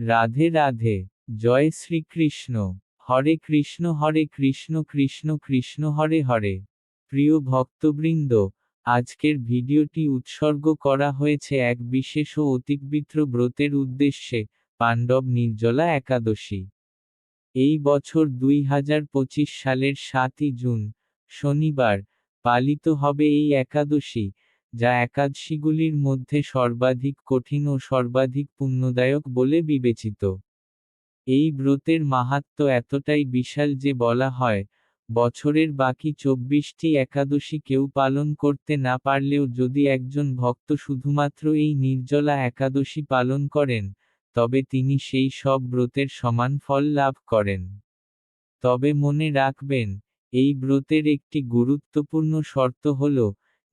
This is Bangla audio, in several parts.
রাধে রাধে, জয় শ্রীকৃষ্ণ। হরে কৃষ্ণ হরে কৃষ্ণ কৃষ্ণ কৃষ্ণ, হরে হরে। প্রিয় ভক্তবৃন্দ, আজকের ভিডিওটি উৎসর্গ করা হয়েছে এক বিশেষ ও অতিপবিত্র ব্রতের উদ্দেশ্যে, পাণ্ডব নির্জলা একাদশী। এই বছর দুই হাজার পঁচিশ সালের সাতই জুন, শনিবার, পালিত হবে এই একাদশী। যা একাদশীগুলির মধ্যে সর্বাধিক কঠিন ও সর্বাধিক পুণ্যদায়ক বলে বিবেচিত। এই ব্রতের মাহাত্ম এতটাই বিশাল যে বলা হয়, বছরের বাকি চব্বিশটি একাদশী কেউ পালন করতে না পারলেও যদি একজন ভক্ত শুধুমাত্র এই নির্জলা একাদশী পালন করেন, তবে তিনি সেই সব ব্রতের সমান ফল লাভ করেন। তবে মনে রাখবেন, এই ব্রতের একটি গুরুত্বপূর্ণ শর্ত হল,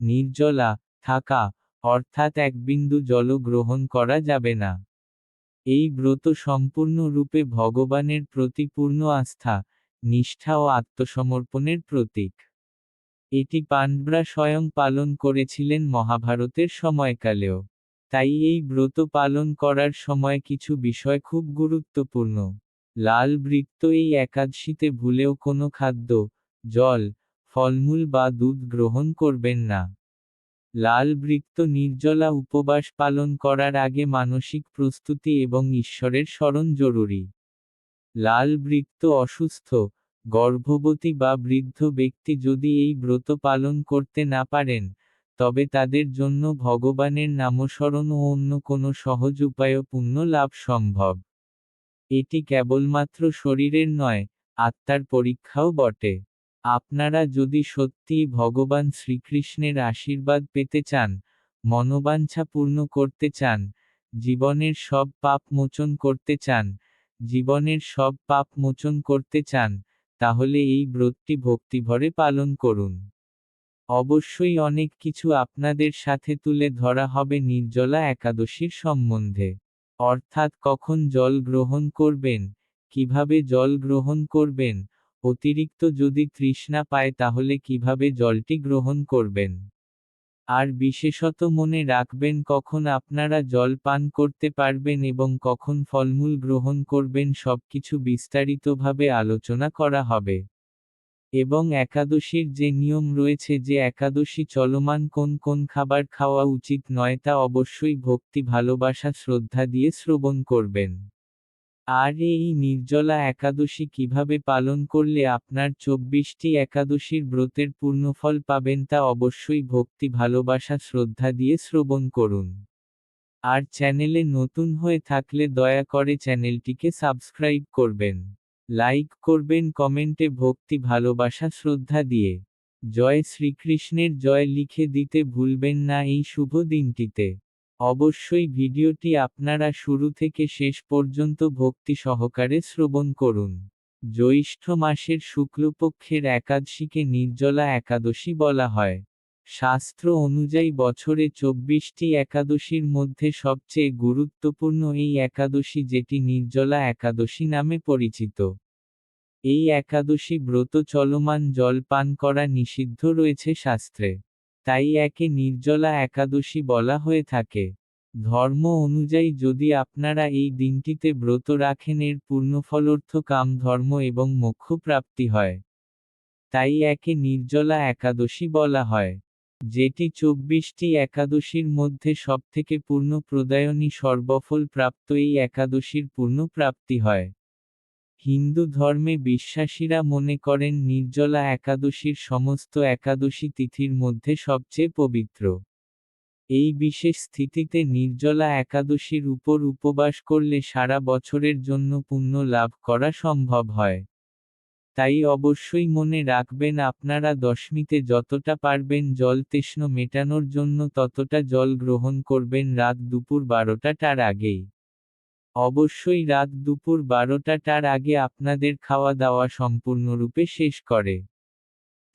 নির্জলা থাকা, অর্থাৎ এক বিন্দু জল গ্রহণ করা যাবে না। এই ব্রত সম্পূর্ণরূপে ভগবানের প্রতি পূর্ণ আস্থা, নিষ্ঠা ও আত্মসমর্পণের প্রতীক। এটি পাণ্ডবরা স্বয়ং পালন করেছিলেন মহাভারতের সময়কালেও। তাই এই ব্রত পালন করার সময় কিছু বিষয় খুব গুরুত্বপূর্ণ। লাল বৃত্ত এই একাদশীতে ভুলেও কোনো খাদ্য, জল, ফলমূল বা দুধ গ্রহণ করবেন না। লাল বৃত্ত নির্জলা উপবাস পালন করার আগে মানসিক প্রস্তুতি এবং ঈশ্বরের স্মরণ জরুরি। লাল বৃত্ত অসুস্থ, গর্ভবতী বা বৃদ্ধ ব্যক্তি যদি এই ব্রত পালন করতে না পারেন, তবে তাদের জন্য ভগবানের নামস্মরণ ও অন্য কোনো সহজ উপায় পুণ্য লাভ সম্ভব। এটি কেবলমাত্র শরীরের নয়, আত্মার পরীক্ষাও বটে। আপনারা যদি সত্যিই ভগবান শ্রীকৃষ্ণের আশীর্বাদ পেতে চান, মনোবাঞ্ছা পূর্ণ করতে চান, জীবনের সব পাপ মোচন করতে চান, জীবনের সব পাপ মোচন করতে চান, তাহলে এই ব্রতটি ভক্তিভরে পালন করুন। অবশ্যই অনেক কিছু আপনাদের সাথে তুলে ধরা হবে নির্জলা একাদশীর সম্বন্ধে। অর্থাৎ কখন জল গ্রহণ করবেন, কীভাবে জল গ্রহণ করবেন অতিরিক্ত যদি তৃষ্ণা পায় তাহলে কীভাবে জলটি গ্রহণ করবেন? আর বিশেষত মনে রাখবেন কখন আপনারা জল পান করতে পারবেন এবং কখন ফলমূল গ্রহণ করবেন সবকিছু বিস্তারিতভাবে আলোচনা করা হবে। এবং একাদশীর যে নিয়ম রয়েছে যে একাদশী চলমান কোন কোন খাবার খাওয়া উচিত নয় তা অবশ্যই ভক্তি, ভালোবাসা, শ্রদ্ধা দিয়ে শ্রবণ করবেন। আর এই নির্জলা একাদশী কীভাবে পালন করলে আপনার চব্বিশটি একাদশীর ব্রতের পূর্ণফল পাবেন তা অবশ্যই ভক্তি, ভালোবাসা, শ্রদ্ধা দিয়ে শ্রবণ করুন। আর চ্যানেলে নতুন হয়ে থাকলে দয়া করে চ্যানেলটিকে সাবস্ক্রাইব করবেন। লাইক করবেন, কমেন্টে ভক্তি, ভালোবাসা, শ্রদ্ধা দিয়ে। জয় শ্রীকৃষ্ণের জয় লিখে দিতে ভুলবেন না এই শুভ দিনটিতে। অবশ্যই ভিডিওটি আপনারা শুরু থেকে শেষ পর্যন্ত ভক্তি সহকারে শ্রবণ করুন। জ্যৈষ্ঠ মাসের শুক্লপক্ষের একাদশীকে নির্জলা একাদশী বলা হয়। শাস্ত্র অনুযায়ী বছরে চব্বিশটি একাদশীর মধ্যে সবচেয়ে গুরুত্বপূর্ণ এই একাদশী যেটি নির্জলা একাদশী নামে পরিচিত। এই একাদশী ব্রত চলমান জল পান করা নিষিদ্ধ রয়েছে শাস্ত্রে। তাই একে নির্জলা একাদশী বলা হয়ে থাকে। ধর্ম অনুযায়ী যদি আপনারা এই দিনটিতে ব্রত রাখেন, এর পূর্ণফলর্থ কাম ধর্ম এবং মোক্ষ প্রাপ্তি হয়। তাই একে নির্জলা একাদশী বলা হয়। যেটি চব্বিশটি একাদশীর মধ্যে সবথেকে পূর্ণ প্রদায়নী সর্বফল প্রাপ্ত এই একাদশীর পূর্ণ প্রাপ্তি হয়। হিন্দু ধর্মে বিশ্বাসীরা মনে করেন নির্জলা একাদশীর সমস্ত একাদশী তিথির মধ্যে সবচেয়ে পবিত্র। এই বিশেষ স্থিতিতে নির্জলা একাদশীর উপর উপবাস করলে সারা বছরের জন্য পুণ্য লাভ করা সম্ভব হয়। তাই অবশ্যই মনে রাখবেন আপনারা দশমীতে যতটা পারবেন জল তৃষ্ণ মেটানোর জন্য ততটা জল গ্রহণ করবেন রাত দুপুর বারোটাটার আগেই। অবশ্যই রাত দুপুর বারোটা বারোটাটার আগে আপনাদের খাওয়া দাওয়া সম্পূর্ণরূপে শেষ করে।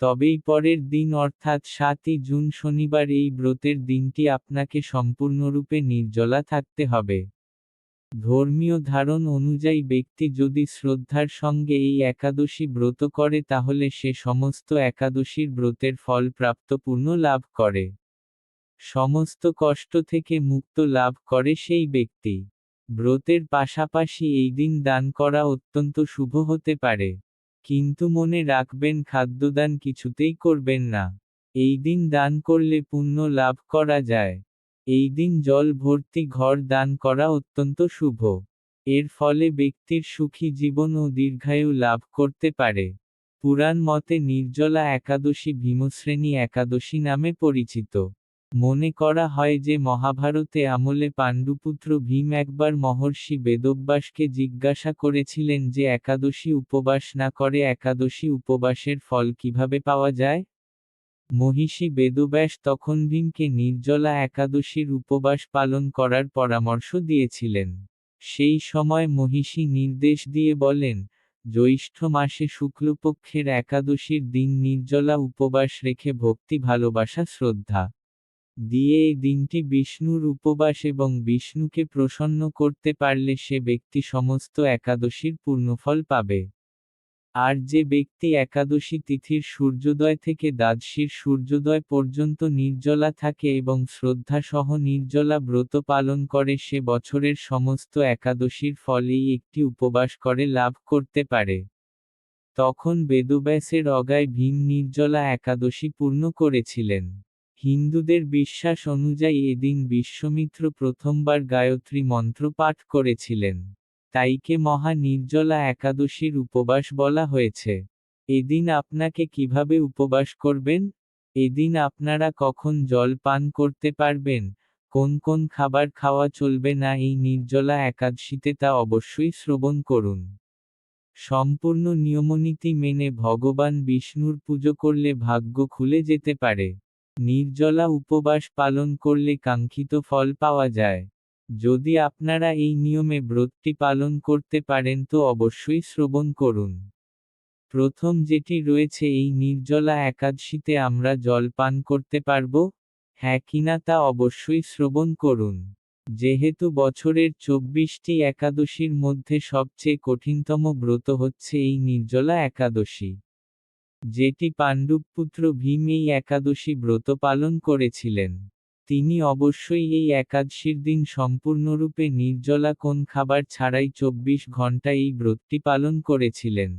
তবেই পরের দিন অর্থাৎ সাতই জুন শনিবার এই ব্রতের দিনটি আপনাকে সম্পূর্ণরূপে নির্জলা থাকতে হবে। ধর্মীয় ধারণ অনুযায়ী ব্যক্তি যদি শ্রদ্ধার সঙ্গে এই একাদশী ব্রত করে তাহলে সে সমস্ত একাদশীর ব্রতের ফল প্রাপ্ত পূর্ণ লাভ করে। সমস্ত কষ্ট থেকে মুক্ত লাভ করে সেই ব্যক্তি। ব্রতের পাশাপাশি এই দিন দান করা অত্যন্ত শুভ হতে পারে। কিন্তু মনে রাখবেন, খাদ্যদান কিছুতেই করবেন না। এই দিন দান করলে পুণ্য লাভ করা যায়। এই দিন জল ভর্তি ঘর দান করা অত্যন্ত শুভ। এর ফলে ব্যক্তির সুখী জীবন ও দীর্ঘায়ু লাভ করতে পারে। পুরাণ মতে নির্জলা একাদশী ভীমশ্রেণী একাদশী নামে পরিচিত। মনে করা হয় যে মহাভারতে আমলে পাণ্ডুপুত্র ভীম একবার মহর্ষি বেদব্যাসকে জিজ্ঞাসা করেছিলেন যে একাদশী উপবাস না করে একাদশী উপবাসের ফল কীভাবে পাওয়া যায়? মহিষী বেদব্যাস তখন ভীমকে নির্জলা একাদশীর উপবাস পালন করার পরামর্শ দিয়েছিলেন। সেই সময় মহিষী নির্দেশ দিয়ে বলেন, জ্যৈষ্ঠ মাসে শুক্লপক্ষের একাদশীর দিন নির্জলা উপবাস রেখে ভক্তি ভালোবাসা শ্রদ্ধা। দিয়ে এই দিনটি বিষ্ণুর উপবাস এবং বিষ্ণুকে প্রসন্ন করতে পারলে সে ব্যক্তি সমস্ত একাদশীর পূর্ণফল পাবে। আর যে ব্যক্তি একাদশী তিথির সূর্যোদয় থেকে দ্বাদশীর সূর্যোদয় পর্যন্ত নির্জলা থাকে এবং শ্রদ্ধাসহ নির্জলা ব্রত পালন করে, সে বছরের সমস্ত একাদশীর ফলেই একটি উপবাস করে লাভ করতে পারে। তখন বেদব্যাসের অগায় ভীম নির্জলা একাদশী পূর্ণ করেছিলেন। হিন্দুদের বিশ্বাস অনুযায়ী এদিন বিশ্বমিত্র প্রথমবার গায়ত্রী মন্ত্র পাঠ করেছিলেন। তাইকে মহা নির্জলা একাদশীর উপবাস বলা হয়েছে। এদিন আপনাকে কীভাবে উপবাস করবেন? এদিন আপনারা কখন জল পান করতে পারবেন? কোন কোন খাবার খাওয়া চলবে না এই নির্জলা একাদশীতে তা অবশ্যই শ্রবণ করুন। সম্পূর্ণ নিয়মনীতি মেনে ভগবান বিষ্ণুর পুজো করলে ভাগ্য খুলে যেতে পারে। নির্জলা উপবাস পালন করলে কাঙ্ক্ষিত ফল পাওয়া যায়। যদি আপনারা এই নিয়মে ব্রতটি পালন করতে পারেন তো অবশ্যই শ্রবণ করুন। প্রথম যেটি রয়েছে এই নির্জলা একাদশীতে আমরা জল পান করতে পারব? হ্যাঁ কিনা তা অবশ্যই শ্রবণ করুন। যেহেতু বছরের চব্বিশটি একাদশীর মধ্যে সবচেয়ে কঠিনতম ব্রত হচ্ছে এই নির্জলা একাদশী। যেটি পাণ্ডবপুত্র ভীম এই একাদশী ব্রত পালন করেছিলেন। তিনি অবশ্যই এই একাদশীর দিন সম্পূর্ণরূপে নির্জলা কোন খাবার ছাড়াই চব্বিশ ঘণ্টা এই ব্রতটি পালন করেছিলেন।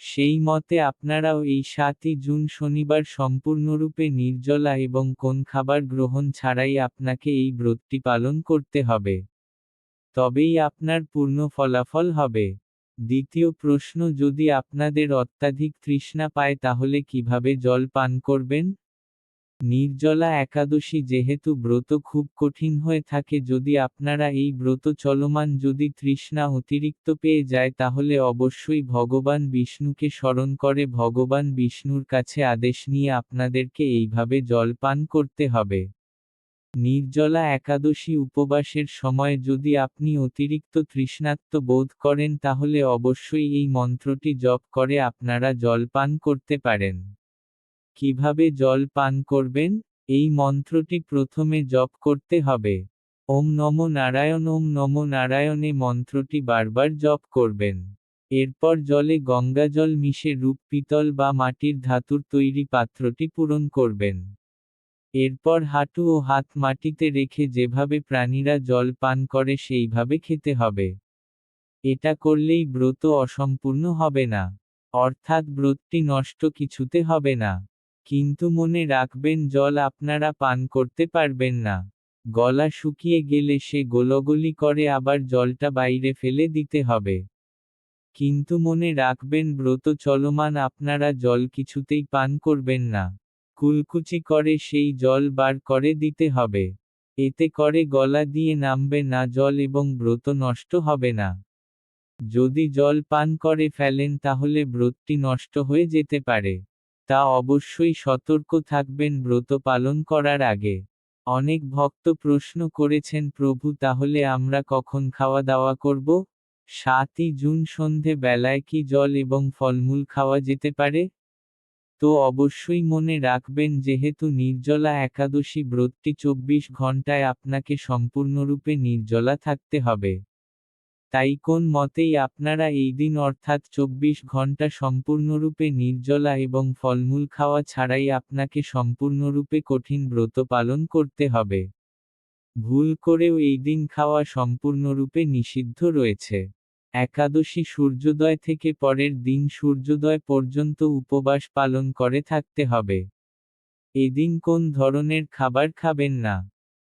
সেই মতে আপনারাও এই সাতই জুন শনিবার সম্পূর্ণরূপে নির্জলা এবং কোন খাবার গ্রহণ ছাড়াই আপনাকে এই ব্রতটি পালন করতে হবে। তবেই আপনার পূর্ণ ফলাফল হবে। দ্বিতীয় প্রশ্ন, যদি আপনাদের অত্যাধিক তৃষ্ণা পায় তাহলে কীভাবে জল পান করবেন? নির্জলা একাদশী যেহেতু ব্রত খুব কঠিন হয়ে থাকে, যদি আপনারা এই ব্রত চলমান যদি তৃষ্ণা অতিরিক্ত পেয়ে যায় তাহলে অবশ্যই ভগবান বিষ্ণুকে স্মরণ করে, ভগবান বিষ্ণুর কাছে আদেশ নিয়ে আপনাদেরকে এইভাবে জল পান করতে হবে। নির্জলা একাদশী উপবাসের সময় যদি আপনি অতিরিক্ত তৃষ্ণাত্ম বোধ করেন তাহলে অবশ্যই এই মন্ত্রটি জপ করে আপনারা জল পান করতে পারেন। কীভাবে জল পান করবেন? এই মন্ত্রটি প্রথমে জপ করতে হবে। ওম নম নারায়ণ, ওম নম নারায়ণে মন্ত্রটি বারবার জপ করবেন। এরপর জলে গঙ্গাজল মিশে রূপ পিতল বা মাটির ধাতুর তৈরি পাত্রটি পূরণ করবেন। এরপর হাঁটু ও হাত মাটিতে রেখে যেভাবে প্রাণীরা জল পান করে সেইভাবে খেতে হবে। এটা করলেই ব্রত অসম্পূর্ণ হবে না। অর্থাৎ ব্রতটি নষ্ট কিছুতে হবে না। কিন্তু মনে রাখবেন, জল আপনারা পান করতে পারবেন না। গলা শুকিয়ে গেলে সে গোলগলি করে, আবার জলটা বাইরে ফেলে দিতে হবে। কিন্তু মনে রাখবেন, ব্রত চলমান আপনারা জল কিছুতেই পান করবেন না। কুলকুচি করে সেই জল বার করে দিতে হবে। এতে করে গলা দিয়ে নামবে না জল এবং ব্রত নষ্ট হবে না। যদি জল পান করে ফেলেন তাহলে ব্রতটি নষ্ট হয়ে যেতে পারে। তা অবশ্যই সতর্ক থাকবেন ব্রত পালন করার আগে। অনেক ভক্ত প্রশ্ন করেছেন, প্রভু, তাহলে আমরা কখন খাওয়া দাওয়া করব? সাতই জুন সন্ধে বেলায় কি জল এবং ফলমূল খাওয়া যেতে পারে? তো অবশ্যই মনে রাখবেন, যেহেতু নির্জলা একাদশী ব্রতটি চব্বিশ ঘন্টায় আপনাকে সম্পূর্ণরূপে নির্জলা থাকতে হবে। তাই কোন মতেই আপনারা এই দিন অর্থাৎ চব্বিশ ঘণ্টা সম্পূর্ণরূপে নির্জলা এবং ফলমূল খাওয়া ছাড়াই আপনাকে সম্পূর্ণরূপে কঠিন ব্রত পালন করতে হবে। ভুল করেও এই দিন খাওয়া সম্পূর্ণরূপে নিষিদ্ধ রয়েছে। একাদশী সূর্যোদয় থেকে পরের দিন সূর্যোদয় পর্যন্ত উপবাস পালন করে থাকতে হবে। এদিন কোন ধরনের খাবার খাবেন না,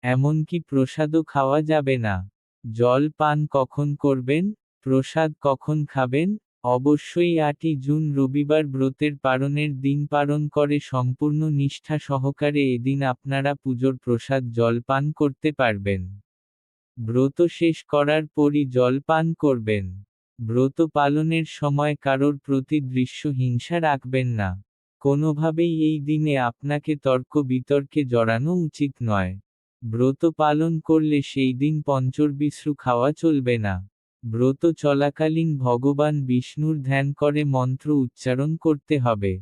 এমনকি প্রসাদও খাওয়া যাবে না। জল পান কখন করবেন, প্রসাদ কখন খাবেন, অবশ্যই আটই জুন রবিবার ব্রতের পারণের দিন পালন করে সম্পূর্ণ নিষ্ঠা সহকারে এদিন আপনারা পুজোর প্রসাদ জল পান করতে পারবেন। ব্রত শেষ করার পরই জল পান করবেন। ব্রত পালনের সময় কারোর প্রতি দৃশ্য হিংসা রাখবেন না। কোনোভাবেই এই দিনে আপনাকে তর্ক বিতর্কে জড়ানো উচিত নয়। ব্রত পালন করলে সেই দিন পঞ্চর্বিশ্রু খাওয়া চলবে না। ব্রত চলাকালীন ভগবান বিষ্ণুর ধ্যান করে মন্ত্র উচ্চারণ করতে হবে।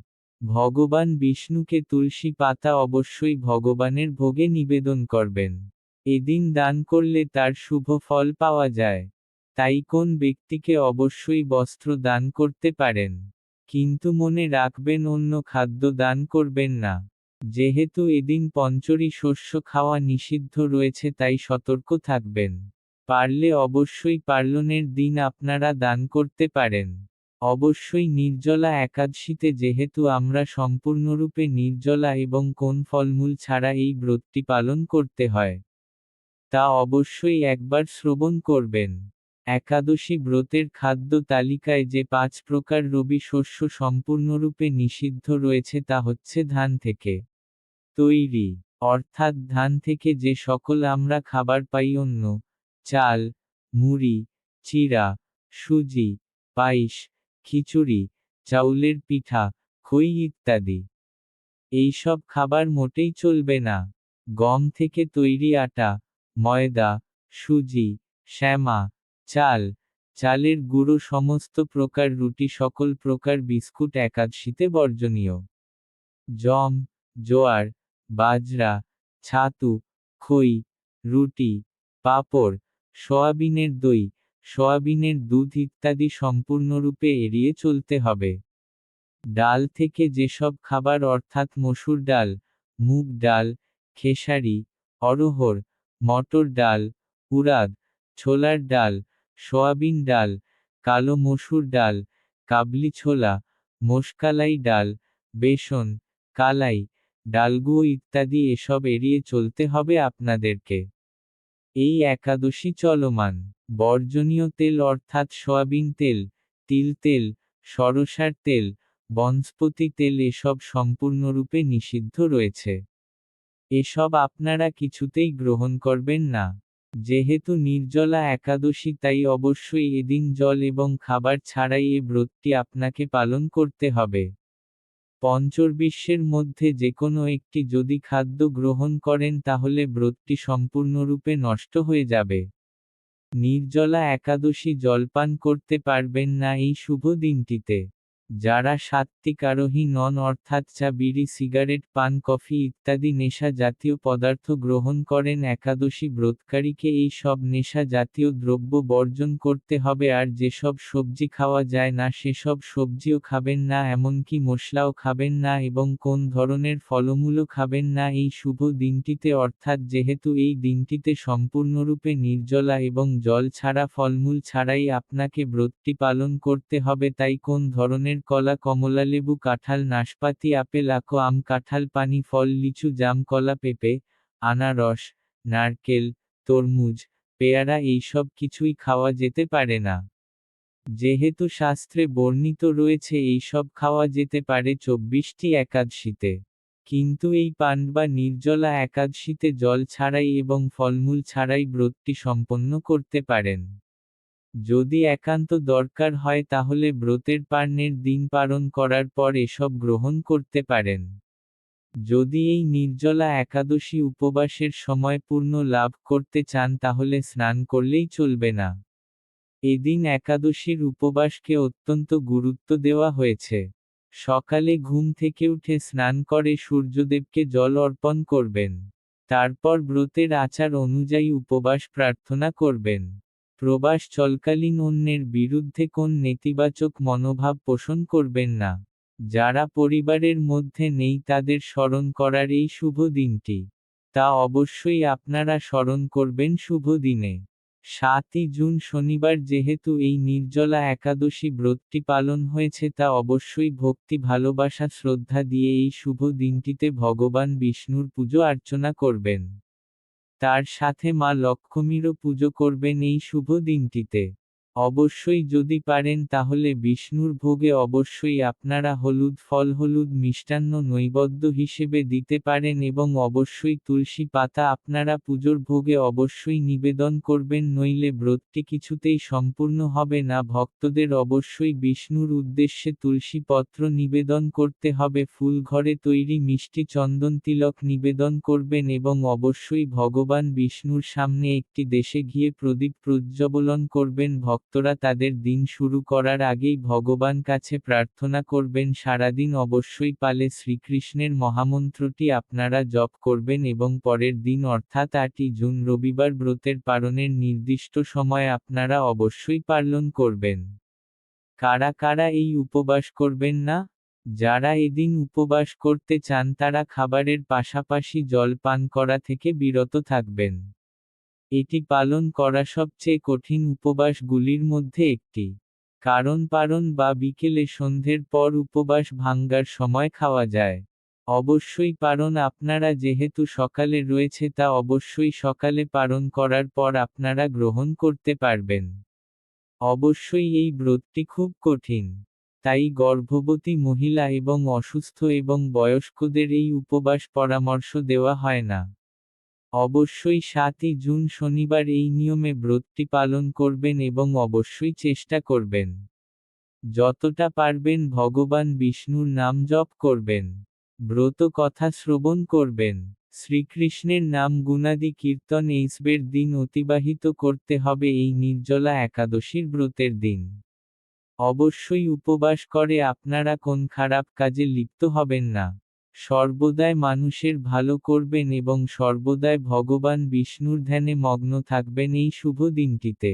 ভগবান বিষ্ণুকে তুলসী পাতা অবশ্যই ভগবানের ভোগে নিবেদন করবেন। এদিন দান করলে তার শুভ ফল পাওয়া যায়। তাই কোন ব্যক্তিকে অবশ্যই বস্ত্র দান করতে পারেন। কিন্তু মনে রাখবেন অন্য খাদ্য দান করবেন না। যেহেতু এদিন পঞ্চরী শস্য খাওয়া নিষিদ্ধ রয়েছে তাই সতর্ক থাকবেন। পারলে অবশ্যই পার্লনের দিন আপনারা দান করতে পারেন। অবশ্যই নির্জলা একাদশীতে যেহেতু আমরা সম্পূর্ণরূপে নির্জলা এবং কোন ফলমূল ছাড়া এই ব্রতটি পালন করতে হয়। তা অবশ্যই একবার শ্রবণ করবেন। একাদশী ব্রতের খাদ্য তালিকায় যে পাঁচ প্রকার রবি শস্য সম্পূর্ণরূপে নিষিদ্ধ রয়েছে তা হচ্ছে ধান থেকে তৈরি, অর্থাৎ ধান থেকে যে সকল আমরা খাবার পাই অন্য চাল, মুড়ি, চিরা, সুজি, পায়েস, খিচুড়ি, চাউলের পিঠা, খই ইত্যাদি। এইসব খাবার মোটেই চলবে না। গম থেকে তৈরি আটা ময়দা, সুজি, শ্যামা, চাল, চালের গুঁড়ো সমস্ত প্রকার রুটি সকল প্রকার বিস্কুট একাদশীতে বর্জনীয়। জম, জোয়ার, বাজরা, ছাতু, খই, রুটি, পাপড়, সয়াবিনের দই, সয়াবিনের দুধ ইত্যাদি সম্পূর্ণরূপে এড়িয়ে চলতে হবে। ডাল থেকে যেসব খাবার অর্থাৎ মসুর ডাল, মুগ ডাল, খেসারি অরহর মটর ডাল উড়াদ ছোলার ডাল, সয়াবিন ডাল, কালো মসুর ডাল, কাবলি ছোলা, মোশকালাই ডাল, বেসন, কালাই ডালগুয়ো ইত্যাদি এসব এড়িয়ে চলতে হবে আপনাদেরকে। এই একাদশী চলমান। বর্জনীয় তেল অর্থাৎ সয়াবিন তেল, তিল তেল, সরষার তেল, বনস্পতি তেল এসব সম্পূর্ণরূপে নিষিদ্ধ রয়েছে। এসব আপনারা কিছুতেই গ্রহণ করবেন না। যেহেতু নির্জলা একাদশী, তাই অবশ্যই এদিন জল এবং খাবার ছাড়াই এ ব্রতটি আপনাকে পালন করতে হবে। পঞ্চর্বিশ্বের মধ্যে যে কোনো একটি যদি খাদ্য গ্রহণ করেন, তাহলে ব্রতটি সম্পূর্ণরূপে নষ্ট হয়ে যাবে। নির্জলা একাদশী জলপান করতে পারবেন না এই শুভ দিনটিতে। যারা সাত্ত্বিক আরোহী নন অর্থাৎ চা, বিড়ি, সিগারেট, পান, কফি ইত্যাদি নেশা জাতীয় পদার্থ গ্রহণ করেন একাদশী ব্রতকারীকে এই সব নেশা জাতীয় দ্রব্য বর্জন করতে হবে আর যেসব সবজি খাওয়া যায় না, সেসব সবজিও খাবেন না, এমনকি মশলাও খাবেন না এবং কোন ধরনের ফলমূলও খাবেন না। এই শুভ দিনটিতে অর্থাৎ যেহেতু এই দিনটিতে সম্পূর্ণরূপে নির্জলা এবং জল ছাড়া, ফলমূল ছাড়াই আপনাকে ব্রতটি পালন করতে হবে, তাই কোন ধরনের কলা, কমলালেবু, কাঁঠাল, নাশপাতি, আপেল, আখো, আম, কাঁঠাল, পানি, ফল, লিচু, জাম, কলা, পেঁপে, আনারস, নারকেল, তরমুজ, পেয়ারা এইসব কিছুই খাওয়া যেতে পারে না। যেহেতু শাস্ত্রে বর্ণিত রয়েছে এইসব খাওয়া যেতে পারে চব্বিশটি একাদশীতে। কিন্তু এই পান বা নির্জলা একাদশীতে জল ছাড়াই এবং ফলমূল ছাড়াই ব্রতটি সম্পন্ন করতে পারেন। যদি একান্ত দরকার হয় তাহলে ব্রতের পার্নের দিন পালন করার পর এসব গ্রহণ করতে পারেন। যদি এই নির্জলা একাদশী উপবাসের সময় পূর্ণ লাভ করতে চান তাহলে স্নান করলেই চলবে না। এদিন একাদশীর উপবাসকে অত্যন্ত গুরুত্ব দেওয়া হয়েছে। সকালে ঘুম থেকে উঠে স্নান করে সূর্যদেবকে জল অর্পণ করবেন। তারপর ব্রতের আচার অনুযায়ী উপবাস প্রার্থনা করবেন। প্রবাস চলকালীন অন্যের বিরুদ্ধে কোন নেতিবাচক মনোভাব পোষণ করবেন না। যারা পরিবারের মধ্যে নেই তাদের স্মরণ করার এই শুভ দিনটি। তা অবশ্যই আপনারা স্মরণ করবেন শুভ দিনে। সাতই জুন শনিবার যেহেতু এই নির্জলা একাদশী ব্রতটি পালন হয়েছে তা অবশ্যই ভক্তি, ভালোবাসা, শ্রদ্ধা দিয়ে এই শুভ দিনটিতে ভগবান বিষ্ণুর পুজো অর্চনা করবেন। তার সাথে মা লক্ষ্মীরও পুজো করবেন এই শুভ দিনটিতে। অবশ্যই যদি পারেন তাহলে বিষ্ণুর ভোগে অবশ্যই আপনারা হলুদ ফল হলুদ মিষ্টান্ন নৈবদ্য হিসেবে দিতে পারেন এবং অবশ্যই তুলসী পাতা আপনারা পুজোর ভোগে অবশ্যই নিবেদন করবেন, নইলে ব্রতটি কিছুতেই সম্পূর্ণ হবে না। ভক্তদের অবশ্যই বিষ্ণুর উদ্দেশ্যে তুলসী পত্র নিবেদন করতে হবে। ফুল ঘরে তৈরি মিষ্টি চন্দন তিলক নিবেদন করবেন এবং অবশ্যই ভগবান বিষ্ণুর সামনে একটি দেশে গিয়ে প্রদীপ প্রজ্বলন করবেন। ভক্ত ভক্তরা তাদের দিন শুরু করার আগেই ভগবান কাছে প্রার্থনা করবেন, সারাদিন অবশ্যই পালে শ্রীকৃষ্ণের মহামন্ত্রটি আপনারা জপ করবেন এবং পরের দিন অর্থাৎ আটই জুন রবিবার ব্রতের পালনের নির্দিষ্ট সময় আপনারা অবশ্যই পালন করবেন। কারা কারা এই উপবাস করবেন না? যারা এদিন উপবাস করতে চান তারা খাবারের পাশাপাশি জল পান করা থেকে বিরত থাকবেন। এটি পালন করা সবচেয়ে কঠিন উপবাসগুলির মধ্যে একটি। কারণ পারণ বা বিকেলে সন্ধ্যের পর উপবাস ভাঙ্গার সময় খাওয়া যায়। অবশ্যই পারণ আপনারা যেহেতু সকালে রয়েছে তা অবশ্যই সকালে পালন করার পর আপনারা গ্রহণ করতে পারবেন। অবশ্যই এই ব্রতটি খুব কঠিন। তাই গর্ভবতী মহিলা এবং অসুস্থ এবং বয়স্কদের এই উপবাস পরামর্শ দেওয়া হয় না। অবশ্যই সাতই জুন শনিবার এই নিয়মে ব্রতটি পালন করবেন এবং অবশ্যই চেষ্টা করবেন। যতটা পারবেন ভগবান বিষ্ণুর নাম জপ করবেন। ব্রত কথা শ্রবণ করবেন। শ্রীকৃষ্ণের নাম গুণাদি কীর্তন এইসবের দিন অতিবাহিত করতে হবে এই নির্জলা একাদশীর ব্রতের দিন। অবশ্যই উপবাস করে আপনারা কোন খারাপ কাজে লিপ্ত হবেন না। সর্বদাই মানুষের ভালো করবেন এবং সর্বদাই ভগবান বিষ্ণুর ধ্যানে মগ্ন থাকবেন এই শুভ দিনটিতে।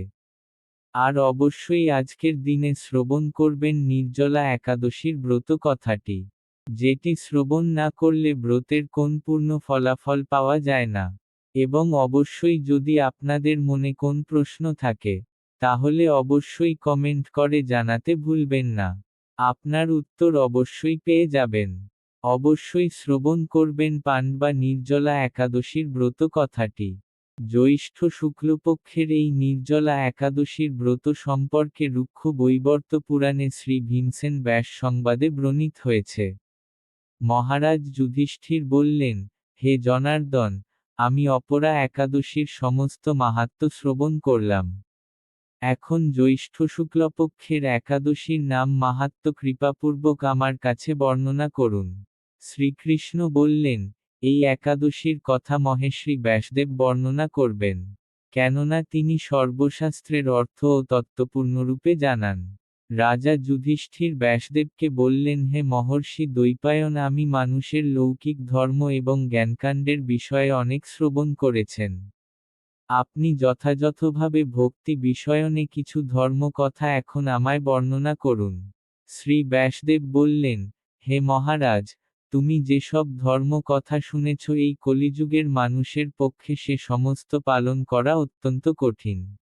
আর অবশ্যই আজকের দিনে শ্রবণ করবেন নির্জলা একাদশীর ব্রত কথাটি। যেটি শ্রবণ না করলে ব্রতের কোন পূর্ণ ফলাফল পাওয়া যায় না। এবং অবশ্যই যদি আপনাদের মনে কোন প্রশ্ন থাকে, তাহলে অবশ্যই কমেন্ট করে জানাতে ভুলবেন না। আপনার উত্তর অবশ্যই পেয়ে যাবেন। অবশ্যই শ্রবণ করবেন পান বা নির্জলা একাদশীর ব্রত কথাটি। জ্যৈষ্ঠ শুক্লপক্ষের এই নির্জলা একাদশীর ব্রত সম্পর্কে রুক্ষ বৈবর্ত পুরাণে শ্রী ভীমসেন ব্যাস সংবাদে ব্রণিত হয়েছে। মহারাজ যুধিষ্ঠির বললেন, হে জনার্দন, আমি অপরা একাদশীর সমস্ত মাহাত্ম শ্রবণ করলাম। এখন জ্যৈষ্ঠ শুক্লপক্ষের একাদশীর নাম মাহাত্ম কৃপাপূর্বক আমার কাছে বর্ণনা করুন। শ্রীকৃষ্ণ বললেন, এই একাদশীর কথা মহেশ্রী ব্যাসদেব বর্ণনা করবেন, কেননা তিনি সর্বশাস্ত্রের অর্থ ও তত্ত্বপূর্ণরূপে জানান। রাজা যুধিষ্ঠির ব্যাসদেবকে বললেন, হে মহর্ষি দৈপায়ন আমি মানুষের লৌকিক ধর্ম এবং জ্ঞানকাণ্ডের বিষয়ে অনেক শ্রবণ করেছেন। আপনি যথাযথভাবে ভক্তি বিষয়নে কিছু ধর্ম কথা এখন আমায় বর্ণনা করুন। শ্রী ব্যাসদেব বললেন, হে মহারাজ তুমি যেসব ধর্ম কথা শুনেছ, এই কলিযুগের মানুষের পক্ষে সে সমস্ত পালন করা অত্যন্ত কঠিন।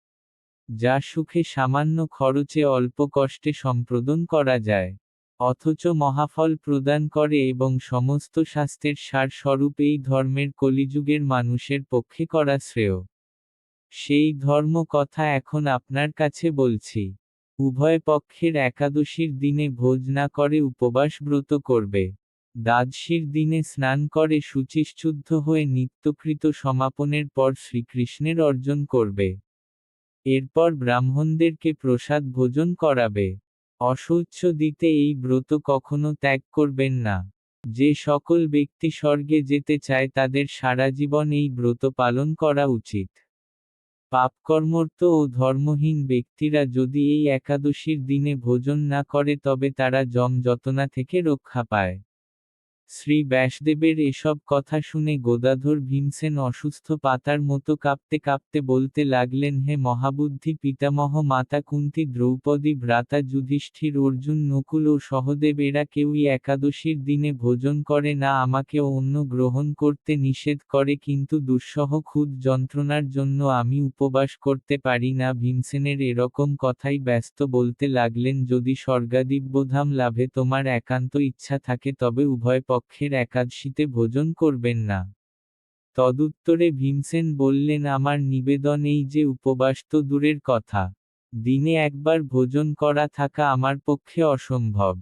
যা সুখে সামান্য খরচে অল্প কষ্টে সম্প্রদন করা যায়। অথচ মহাফল প্রদান করে এবং সমস্ত শাস্ত্রের সার স্বরূপ এই ধর্মের কলিযুগের মানুষের পক্ষে করা শ্রেয়। সেই ধর্ম কথা এখন আপনার কাছে বলছি। উভয় পক্ষের একাদশীর দিনে ভোজ না করে উপবাস ব্রত করবে। দ্বাদশীর দিনে স্নান করে শুচিশুদ্ধ হয়ে নিত্যকৃত সমাপনের পর শ্রীকৃষ্ণের অর্জন করবে। এরপর ব্রাহ্মণদেরকে প্রসাদ ভোজন করাবে। অশৌচ দিতে এই ব্রত কখনো ত্যাগ করবেন না। যে সকল ব্যক্তি স্বর্গে যেতে চায় তাদের সারা জীবন এই ব্রত পালন করা উচিত। পাপকর্মর্ত ও ধর্মহীন ব্যক্তিরা যদি এই একাদশীর দিনে ভোজন না করে তবে তারা জম যতনা থেকে রক্ষা পায়। শ্রী ব্যাসদেবের এসব কথা শুনে গোদাধর ভীমসেন অসুস্থ পাতার মতো কাঁপতে কাঁপতে বলতে লাগলেন, হে মহাবুদ্ধি পিতামহ, মাতা কুন্তি, দ্রৌপদী ভ্রাতা যুধিষ্ঠির, অর্জুন, নকুল ও সহদেব, এরা কেউই একাদশীর দিনে ভোজন করে না আমাকেও অন্য গ্রহণ করতে নিষেধ করে, কিন্তু দুঃসহ ক্ষুদ যন্ত্রণার জন্য আমি উপবাস করতে পারি না। ভীমসেনের এরকম কথাই ব্যস্ত বলতে লাগলেন, যদি স্বর্গাদিব্যধাম লাভে তোমার একান্ত ইচ্ছা থাকে, তবে উভয় পক্ষের একাদশীতে ভোজন করবেন না। তদুত্তরে ভীমসেন বললেন, আমার নিবেদন এই যে উপবাস তো দূরের কথা। দিনে একবার ভোজন করা থাকা আমার পক্ষে অসম্ভব।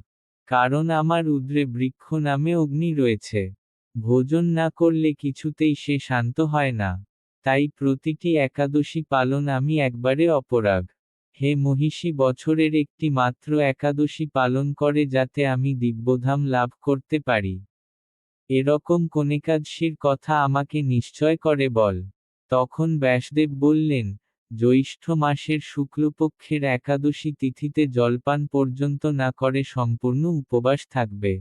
কারণ আমার উদ্রে বৃক্ষ নামে অগ্নি রয়েছে। ভোজন না করলে কিছুতেই সে শান্ত হয় না। তাই প্রতিটি একাদশী পালন আমি একবারে অপরাগ। হে মহিষী, বছরের একটি মাত্র একাদশী পালন করে যাতে আমি দিব্যধাম লাভ করতে পারি। এরকম কোনেকাদশীর কথা আমাকে নিশ্চয় করে বল। তখন ব্যাসদেব বললেন, জ্যৈষ্ঠ মাসের শুক্লপক্ষের একাদশী তিথিতে জলপান পর্যন্ত না করে সম্পূর্ণ উপবাস থাকবে।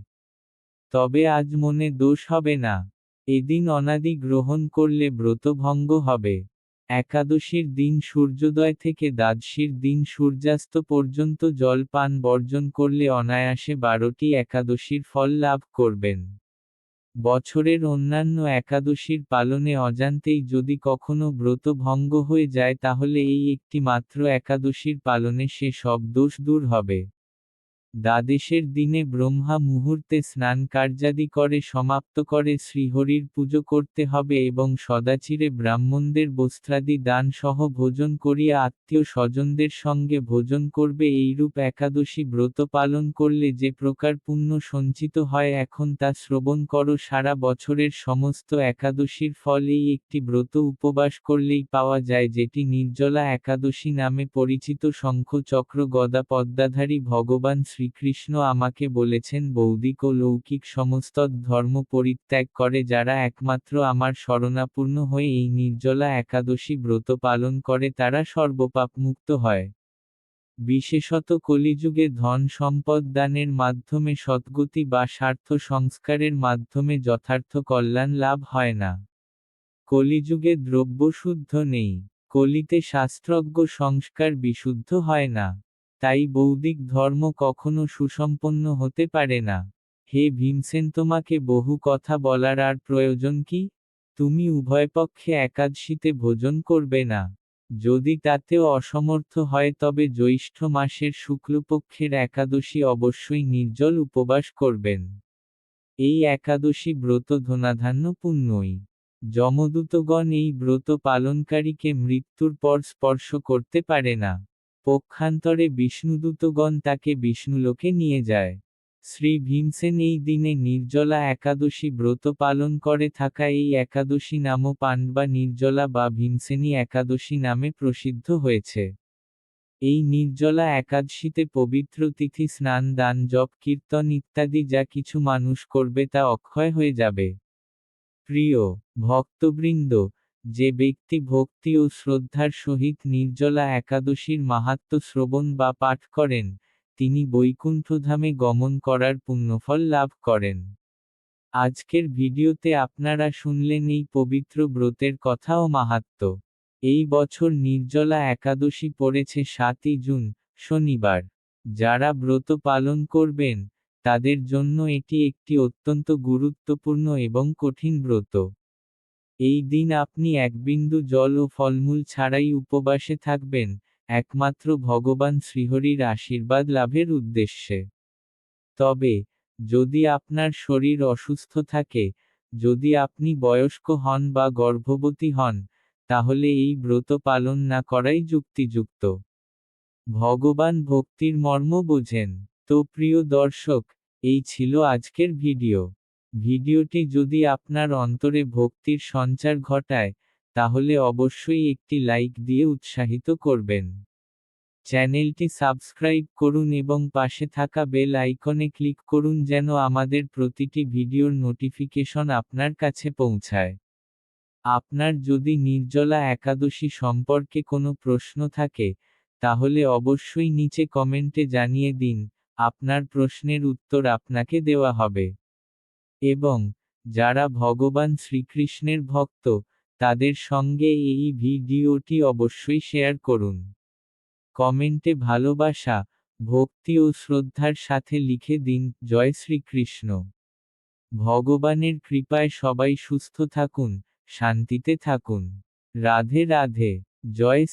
তবে আজ মনে দোষ হবে না। এদিন অনাদি গ্রহণ করলে ব্রতভঙ্গ হবে। একাদশীর দিন সূর্যোদয় থেকে দ্বাদশীর দিন সূর্যাস্ত পর্যন্ত জল পান বর্জন করলে অনায়াসে বারোটি একাদশীর ফল লাভ করবেন। বছরের অন্যান্য একাদশীর পালনে অজান্তেই যদি কখনো ব্রত ভঙ্গ হয়ে যায় তাহলে এই একটি মাত্র একাদশীর পালনে সে সব দোষ দূর হবে। দ্বাদশের দিনে ব্রহ্মা মুহূর্তে স্নান কার্যাদি করে, সমাপ্ত করে, শ্রীহরির পুজো করতে হবে এবং সদাচিরে ব্রাহ্মণদের বস্ত্রাদি দান সহ ভোজন করিয়া আত্মীয় স্বজনদের সঙ্গে ভোজন করবে। এইরূপ একাদশী ব্রত পালন করলে যে প্রকার পুণ্য সঞ্চিত হয়, এখন তা শ্রবণ করো। সারা বছরের সমস্ত একাদশীর ফলেই একটি ব্রত উপবাস করলেই পাওয়া যায়, যেটি নির্জলা একাদশী নামে পরিচিত শঙ্খ চক্র গদা পদ্মাধারী ভগবান শ্রী শ্রীকৃষ্ণ আমাকে বলেছেন, বৌদিক ও লৌকিক সমস্ত ধর্ম পরিত্যাগ করে যারা একমাত্র আমার শরণাপূর্ণ হয়ে এই নির্জলা একাদশী ব্রত পালন করে তারা সর্বপাপ মুক্ত হয়। বিশেষত কলিযুগে ধন সম্পদ দানের মাধ্যমে সদ্গতি বা স্বার্থ সংস্কারের মাধ্যমে যথার্থ কল্যাণ লাভ হয় না। কলিযুগে দ্রব্য শুদ্ধ নেই, কলিতে শাস্ত্রজ্ঞ সংস্কার বিশুদ্ধ হয় না। তাই বৌদিক ধর্ম কখনো সুসম্পন্ন হতে পারে না। হে ভীমসেন তোমাকে বহু কথা বলার আর প্রয়োজন কি? তুমি উভয় পক্ষে একাদশীতে ভোজন করবে না। যদি তাতেও অসমর্থ হয়, তবে জ্যৈষ্ঠ মাসের শুক্লপক্ষের একাদশী অবশ্যই নির্জল উপবাস করবেন। এই একাদশী ব্রত ধনাধান্য পুণ্যই। যমদূতগণ এই ব্রত পালনকারীকে মৃত্যুর পর স্পর্শ করতে পারে না। পক্ষান্তরে বিষ্ণুদূতগণ তাকে বিষ্ণুলোকে নিয়ে যায়। শ্রী ভীমসেন এই দিনে নির্জলা একাদশী ব্রত পালন করে থাকা এই একাদশী নামও পাণ্ডবা নির্জলা বা ভীমসেনী একাদশী নামে প্রসিদ্ধ হয়েছে। এই নির্জলা একাদশীতে পবিত্র তিথি, স্নান, দান, জপ, কীর্তন ইত্যাদি যা কিছু মানুষ করবে তা অক্ষয় হয়ে যাবে। প্রিয় ভক্তবৃন্দ যে ব্যক্তি ভক্তি ও শ্রদ্ধার সহিত নির্জলা একাদশীর মাহাত্ম শ্রবণ বা পাঠ করেন, তিনি বৈকুণ্ঠধামে গমন করার পুণ্যফল লাভ করেন। আজকের ভিডিওতে আপনারা শুনলেন এই পবিত্র ব্রতের কথা ও মাহাত্ম। এই বছর নির্জলা একাদশী পড়েছে সাতই জুন, শনিবার। যারা ব্রত পালন করবেন, তাদের জন্য এটি একটি অত্যন্ত গুরুত্বপূর্ণ এবং কঠিন ব্রত। এই দিন আপনি এক বিন্দু জল ও ফলমূল ছাড়াই উপবাসে থাকবেন, একমাত্র ভগবান শ্রীহরির আশীর্বাদ লাভের উদ্দেশ্যে। তবে, যদি আপনার শরীর অসুস্থ থাকে, যদি আপনি বয়স্ক হন বা গর্ভবতী হন, তাহলে এই ব্রত পালন না করাই যুক্তিযুক্ত। ভগবান ভক্তির মর্ম বোঝেন। তো প্রিয় দর্শক, এই ছিল আজকের ভিডিও। ভিডিওটি যদি আপনার অন্তরে ভক্তির সঞ্চার ঘটায়, তাহলে অবশ্যই একটি লাইক দিয়ে উৎসাহিত করবেন। চ্যানেলটি সাবস্ক্রাইব করুন এবং পাশে থাকা বেল আইকনে ক্লিক করুন যেন আমাদের প্রতিটি ভিডিওর নোটিফিকেশন আপনার কাছে পৌঁছায়। আপনার যদি নির্জলা একাদশী সম্পর্কে কোনো প্রশ্ন থাকে, তাহলে অবশ্যই নিচে কমেন্টে জানিয়ে দিন, আপনার প্রশ্নের উত্তর আপনাকে দেওয়া হবে। এবং যারা ভগবান শ্রীকৃষ্ণের ভক্ত, তাদের সঙ্গে এই ভিডিওটি অবশ্যই শেয়ার করুন। কমেন্টে ভালোবাসা, ভক্তি ও শ্রদ্ধার সাথে লিখে দিন, জয় শ্রীকৃষ্ণ। ভগবানের কৃপায় সবাই সুস্থ থাকুন, শান্তিতে থাকুন। রাধে রাধে, জয়